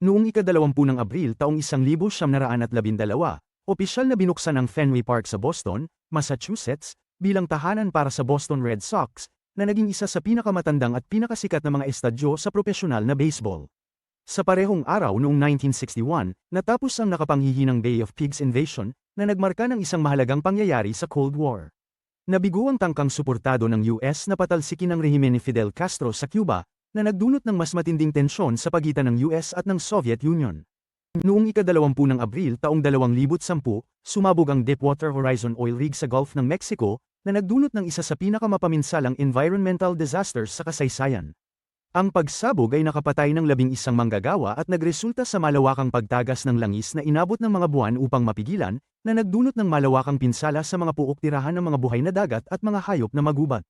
Noong ikadalawampu ng Abril taong 1912, opisyal na binuksan ang Fenway Park sa Boston, Massachusetts, bilang tahanan para sa Boston Red Sox, na naging isa sa pinakamatandang at pinakasikat na mga estadyo sa profesional na baseball. Sa parehong araw noong 1961, natapos ang nakapanghihinang Bay of Pigs invasion, na nagmarka ng isang mahalagang pangyayari sa Cold War. Nabigo ang tangkang suportado ng US na patalsikin ang rehimen ni Fidel Castro sa Cuba, na nagdulot ng mas matinding tensyon sa pagitan ng US at ng Soviet Union. Noong ikadalawampu ng Abril taong 2010, sumabog ang Deepwater Horizon oil rig sa Gulf ng Mexico, na nagdulot ng isa sa pinakamapaminsalang environmental disasters sa kasaysayan. Ang pagsabog ay nakapatay ng labing isang manggagawa at nagresulta sa malawakang pagtagas ng langis na inabot ng mga buwan upang mapigilan, na nagdulot ng malawakang pinsala sa mga puok tirahan ng mga buhay na dagat at mga hayop na magubat.